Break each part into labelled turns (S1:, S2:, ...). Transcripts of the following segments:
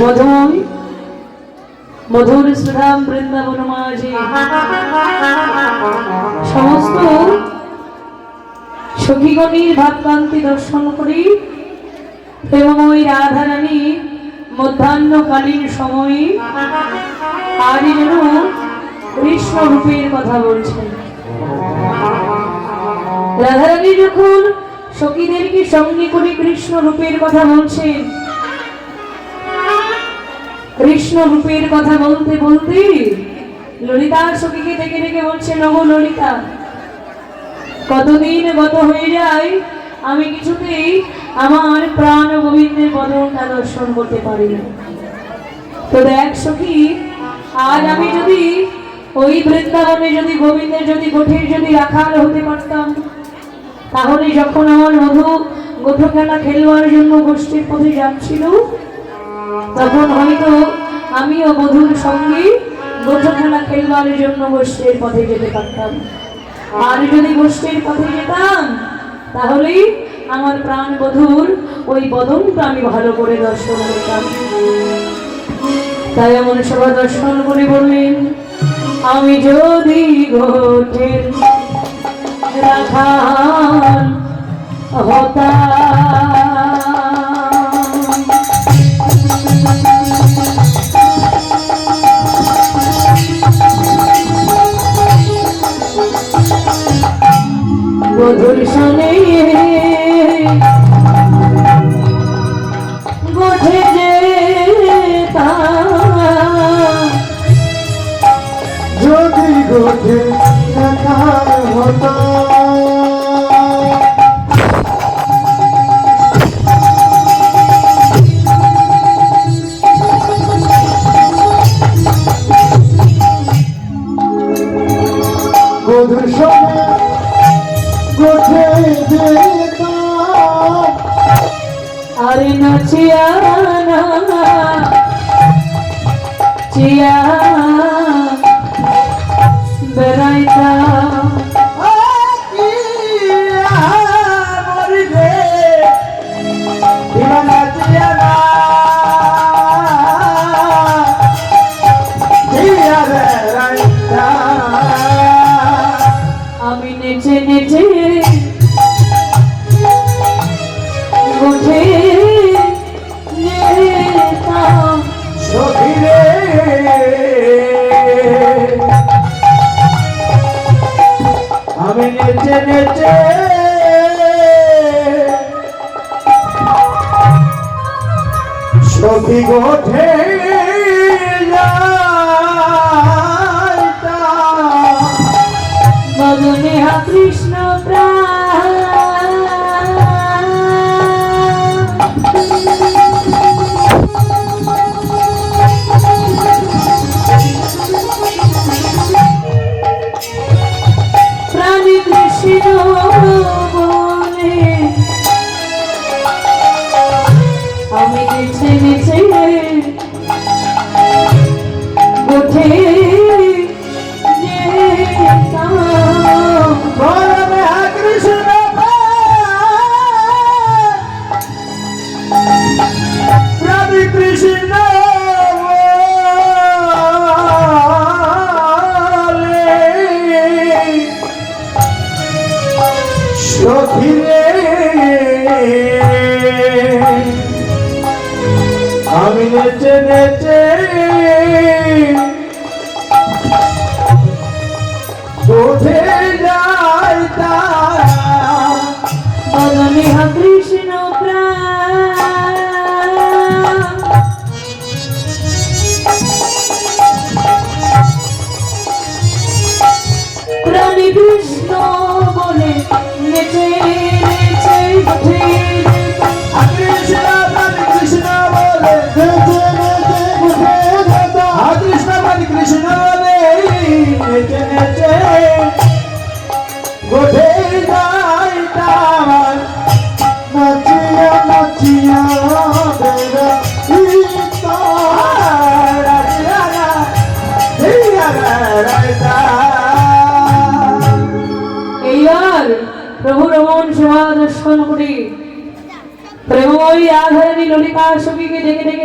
S1: মধুর মধুর শ্রীরাম বৃন্দাবন মাঝে। সমস্ত সখীগণীর ভাবকান্তি দর্শন করি। প্রেমময়ী রাধারানী, মধ্যাহ্নকালীন সময়ে আজ যেন কৃষ্ণ রূপের কথা বলছেন। রাধারানী যখন সখীদেরকে সঙ্গে করে কৃষ্ণ রূপের কথা বলছেন কৃষ্ণ রূপের কথা বলতে বলতে ললিতার সখীকে ডেকে ডেকে বলছে, নগো ললিতা, কতদিন গত হয়ে যায় আমি কিছুতেই আমার প্রাণ গোবিন্দের বদনটা দর্শন করতে পারি না তো দেখ সখী, আজ আমি যদি ওই বৃন্দাবনে যদি গোবিন্দের যদি গোঠের যদি রাখাল হতে পারতাম, তাহলে যখন আমার মধু গোঠ খেলা খেলবার জন্য গোষ্ঠীর পথে যাচ্ছিল, তখন হয়তো আমিও বধুর সঙ্গে গোঠো খেলা খেলবার জন্য গোষ্ঠীর পথে যেতে পারতাম। আর যদি গোষ্ঠীর পথে যেতাম তাহলেই আমার প্রাণ বধুর ওই বদনটা আমি ভালো করে দর্শন করতাম। তাই এমন সভা দর্শন করে বললেন, আমি যদি ঘটেন রাখান হতাম বধুর শোনে গোঠে যে
S2: যদি গোঠে দেখার হতো
S1: আরে নাচিয়া না চিয়া বেড়াইতা নেচে নেচে
S2: সখী গোঠে
S1: বদনে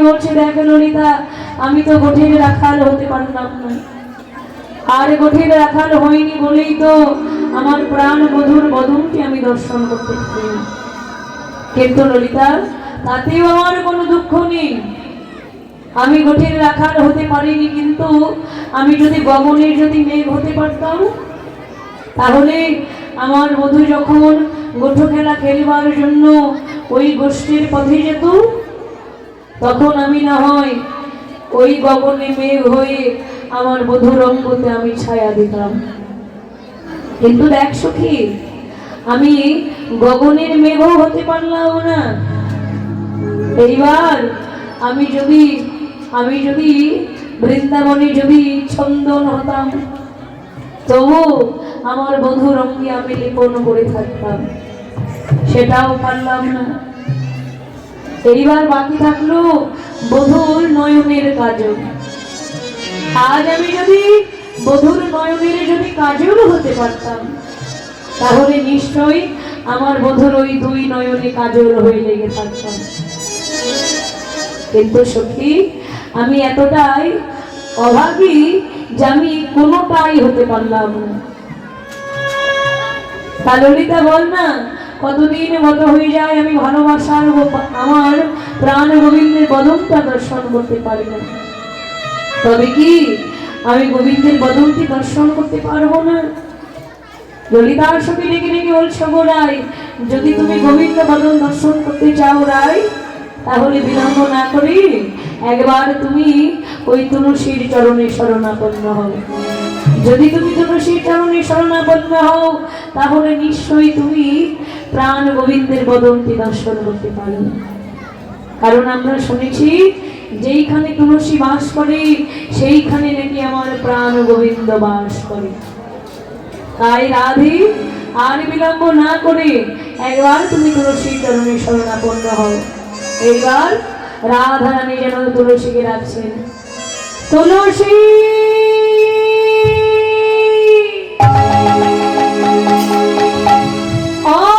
S1: বলছে দেখ ললিতা, আমি তো কঠিন রাখাল হতে পারলাম না। আর কঠিন রাখাল হয়নি বলেই তো আমার প্রাণ বধুর বদনকে আমি দর্শন করতে কিন্তু ললিতা, তাতেও আমার কোনো দুঃখ নেই। আমি কঠিন রাখাল হতে পারিনি কিন্তু আমি যদি গগনের যদি মেঘ হতে পারতাম, তাহলে আমার বধূ যখন গোঠো খেলা খেলবার জন্য ওই গোষ্ঠীর পথে যেত তখন আমি না হয় ওই গগনে মেঘ হয়ে আমার বধুর অঙ্গতে আমি ছায়া দিতাম। কিন্তু দেখ সখী, আমি গগনের মেঘও হতে পারলাম না। এইবার আমি যদি আমি যদি বৃন্দাবনে যদি ছন্দন হতাম, তবু আমার বধুর অঙ্গে আমি লিপন করে থাকতাম। সেটাও পারলাম না। এইবার বাকি থাকল বধুর নয়নের কাজল। আজ আমি যদি বধুর নয়নের যদি কাজল হতে পারতাম, তাহলে নিশ্চয়ই আমার বধুর ওই দুই নয়নে কাজল হয়ে লেগে থাকতাম। কিন্তু সত্যি আমি এতটাই অভাগী যে আমি কোনোটাই হতে পারলাম না। তা ললিতা বল না কতদিন মত হয়ে যায় আমি ভালোবাসার আমার প্রাণ গোবিন্দের বদনটা দর্শন করতে পারি না। তবে কি আমি গোবিন্দের বদনটি দর্শন করতে পারব না? ললিতার সঙ্গে ডেকে ডেকে বলছো গো রায়, যদি তুমি গোবিন্দ বদন দর্শন করতে চাও রায়, তাহলে বিলম্ব না করে একবার তুমি ওই তুলসীর চরণে শরণাপন্ন হও। যদি তুমি তুলসীর চরণে শরণাপন্ন হও, তাহলে নিশ্চয়ই তুমি প্রাণ গোবিন্দের বদনটি দর্শন করতে পারো কারণ আমরা শুনেছি, যেইখানে তুলসী বাস করে, সেইখানে নাকি আমার প্রাণ গোবিন্দ বাস করে। তাই রাধে, আর বিলম্ব না করে একবার তুমি তুলসীর চরণে শরণাপন্ন হও। এইবার রাধা রানী যেন তুলসীকে রাখছেন তুলসী! ও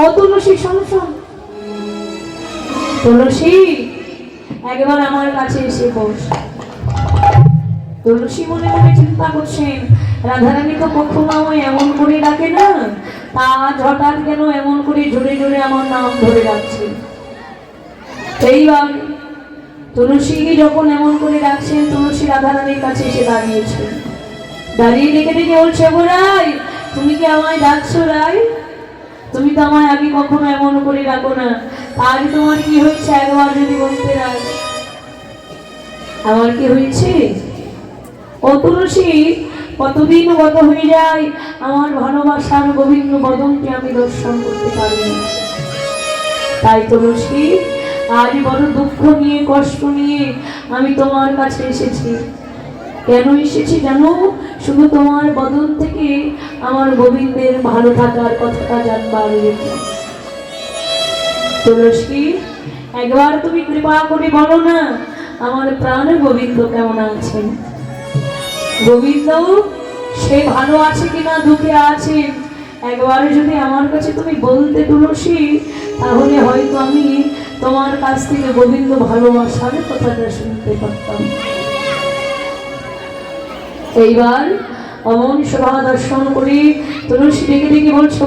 S1: ও তুলসী শোন তুলসী, একবার আমার কাছে এসে বস। তুলসী মনে মনে চিন্তা করছেন, রাধারানী তো কখনো এমন করে ডাকে না, তা হঠাৎ কেন এমন করে জোরে জোরে আমার নাম ধরে ডাকছে। এইবার তুলসীকে যখন এমন করে ডাকছেন তুলসী রাধারানীর কাছে এসে দাঁড়িয়েছে। দাঁড়িয়ে ডেকে ডেকে বলছে, গো রাই তুমি কি আমায় ডাকছো রাই তুমি তো আমায় আগে কখনো এমন করে ডাকো না। আজ তোমার কি হয়েছে একবার যদি বলতে আমার কি হয়েছে? ও কতদিন গত হয়ে যায়? আমার ভালোবাসার গোবিন্দ বদনকে আমি দর্শন করতে পারি। তাই তুলসী, আজ বড় দুঃখ নিয়ে, কষ্ট নিয়ে আমি তোমার কাছে এসেছি। কেন এসেছি জানো? শুধু তোমার বদন থেকে আমার গোবিন্দের ভালো থাকার কথাটা জানবার একবার তুমি কৃপা করে বলো না, আমার প্রাণ গোবিন্দ কেমন গোবিন্দ, সে ভালো আছে কিনা, দুঃখে আছে? একবার যদি আমার কাছে তুমি বলতে তুলসী, তাহলে হয়তো আমি তোমার কাছ থেকে গোবিন্দ ভালোবাসার কথাটা শুনতে পারতাম। এইবার অমন শোভা দর্শন করে। তুলসী ডেকে ডেকে বলছো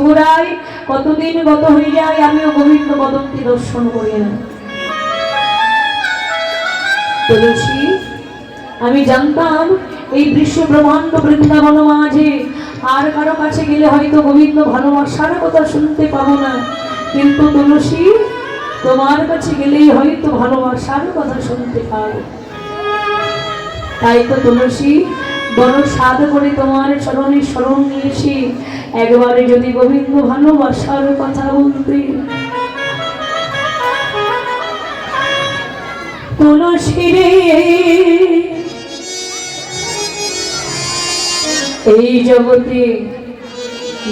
S1: কতদিন গত হয়ে যায় আমিও গোবিন্দ বদনকে দর্শন করি না। তুলসী আমি জানতাম এই বিশ্ব ব্রহ্মাণ্ড বৃন্দাবন মাঝে। আর কারও কাছে গেলে হয়তো গোবিন্দ ভালোবাসার কথা শুনতে পাবো না। কিন্তু তুলসী তোমার কাছে গেলেই হয়তো ভালোবাসার কথা শুনতে পাবো। তাই তো তুলসী করে তোমার চরণে স্মরণ নিয়েছি। একবারে যদি গোবিন্দ ভালোবাসার কথা বলতে। এই জগতে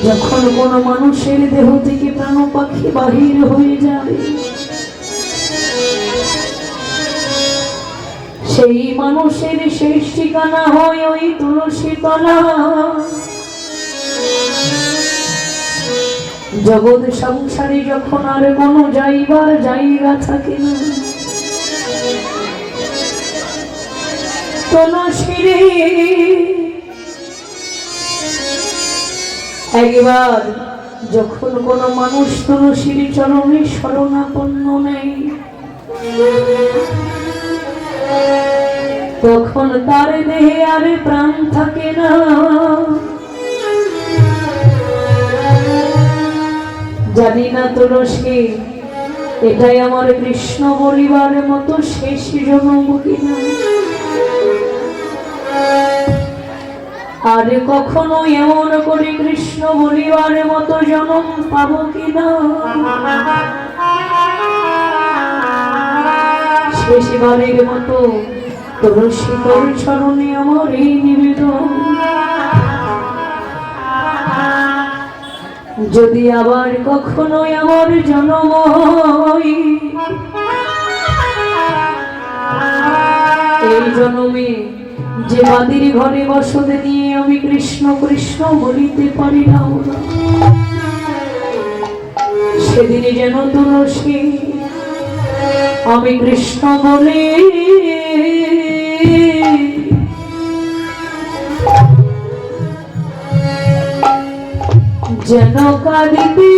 S1: যখন কোনো মানুষের দেহ থেকে প্রাণ পাখি বাহির হয়ে যায় সেই মানুষের শেষ ঠিকানা হয় ওই তুলসী তলা। জগৎ সংসারে যখন আর কোনো যাইবার জায়গা থাকে না একবার যখন কোন মানুষ তুলসীর চরণে শরণাপন্ন নেই তখন তার দেহে আর প্রাণ থাকে না? জানি না তুলসী এটাই আমার কৃষ্ণ বলিবার মতো শেষ জন্ম কিনা। আর কখনো এমন করে কৃষ্ণ বলিবার মতো জন্ম পাবো কিনা? শেষবারের মতো। তোর চরণে আমার এই নিবেদন। যদি আবার কখনো আমার জন্ম এই জন্মে যে বাদির ঘরে বসতে নিয়ে আমি কৃষ্ণ কৃষ্ণ বলিতে পারি না। সেদিনে যেন তুলসী আমি কৃষ্ণ বলি। যেন কাঁদিতে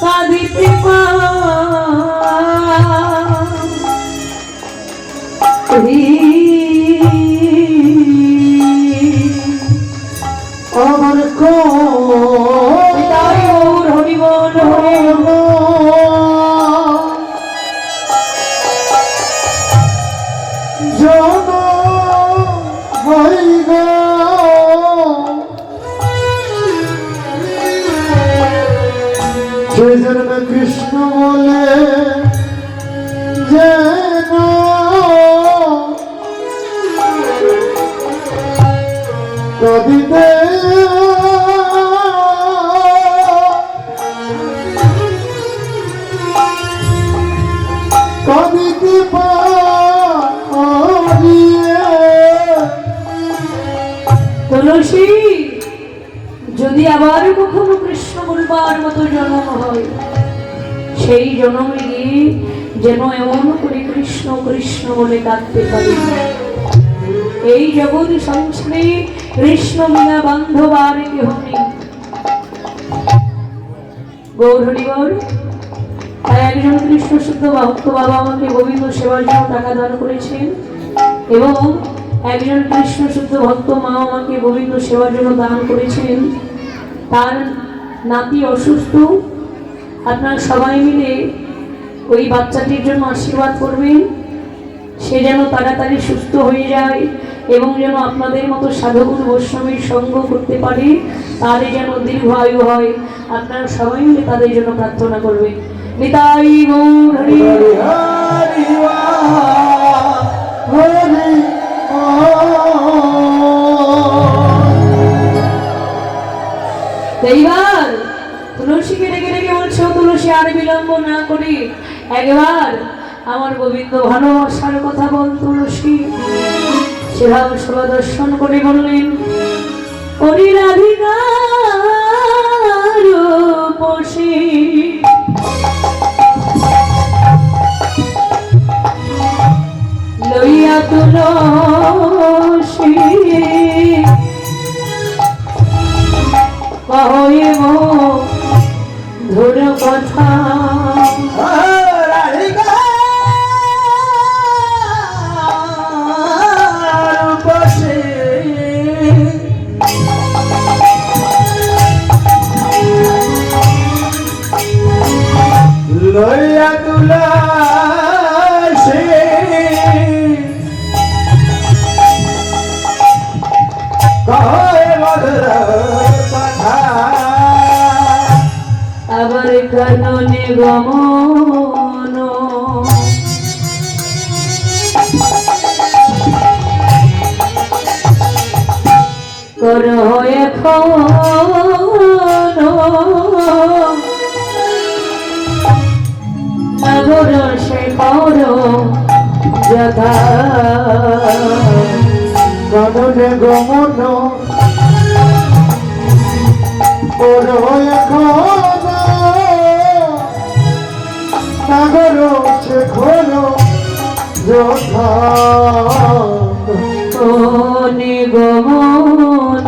S1: কাঁদিতে পারি
S2: পারিয়ে
S1: তুলসী, যদি আবার কখনো কৃষ্ণ বলবার মতো জন্ম হয়, সেই জন্মে গিয়ে যেন এমন করে কৃষ্ণ কৃষ্ণ বলে কাঁদতে পারি। এই জগৎ সংসারে কৃষ্ণ বিনা বান্ধব আর কেহ নেই গৌর, তাই একজন কৃষ্ণ শুদ্ধ ভক্ত বাবা আমাকে গোবিন্দ সেবার জন্য টাকা দান করেছেন এবং একজন কৃষ্ণ শুদ্ধ ভক্ত মা আমাকে গোবিন্দ সেবার জন্য দান করেছেন। তার নাতি অসুস্থ। আপনারা সবাই মিলে ওই বাচ্চাটির জন্য আশীর্বাদ করবেন। সে যেন তাড়াতাড়ি সুস্থ হয়ে যায়। এবং যেন আপনাদের মতো সাধুগুরু বৈষ্ণবীর সঙ্গ করতে পারে তারই যেন দীর্ঘ আয়ু হয়। আপনারা সবাই মিলে তাদের জন্য প্রার্থনা করবেন। নিতাই গৌর হরি
S2: হরি
S1: এইবার তুলসীকে ডেকে ডেকে বলছো, তুলসী আর বিলম্ব না করি। একবার আমার গোবিন্দ ভালোবাসার কথা বল তুলসী। সেভাবে সভা দর্শন করে বললেন হরি রাধিকার পশি লইয়া তুলসী কহিব ধুর কথা। গমন কর এখন নগর সে কর যথা
S2: গমনে গমন ওর এখন নাগর শেখর যথা।
S1: নিগমন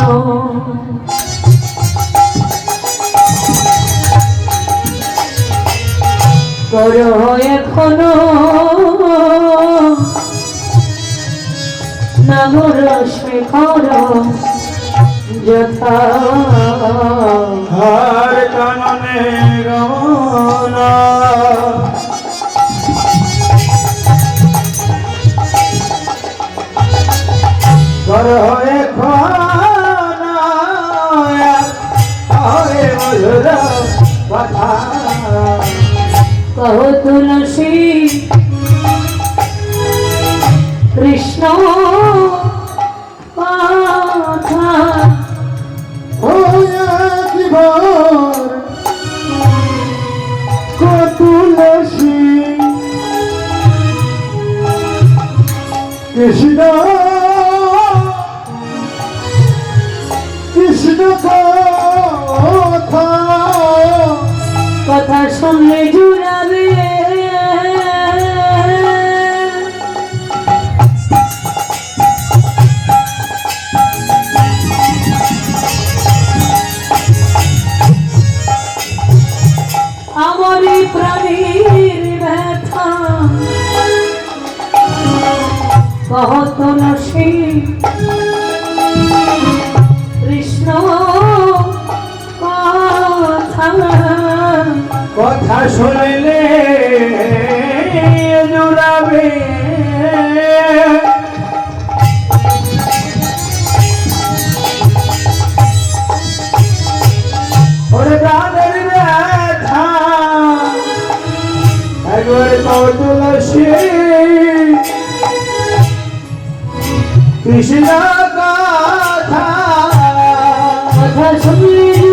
S1: কর এখনও নাগর শেখর যথা।
S2: হার কাননে গমন
S1: কহ তুলসী কৃষ্ণ তুলসী কৃষ্ণ কথা।
S2: কথা শুনলে জুড়াবে। তুলসী কৃষ্ণ কথা
S1: কথা শুনলে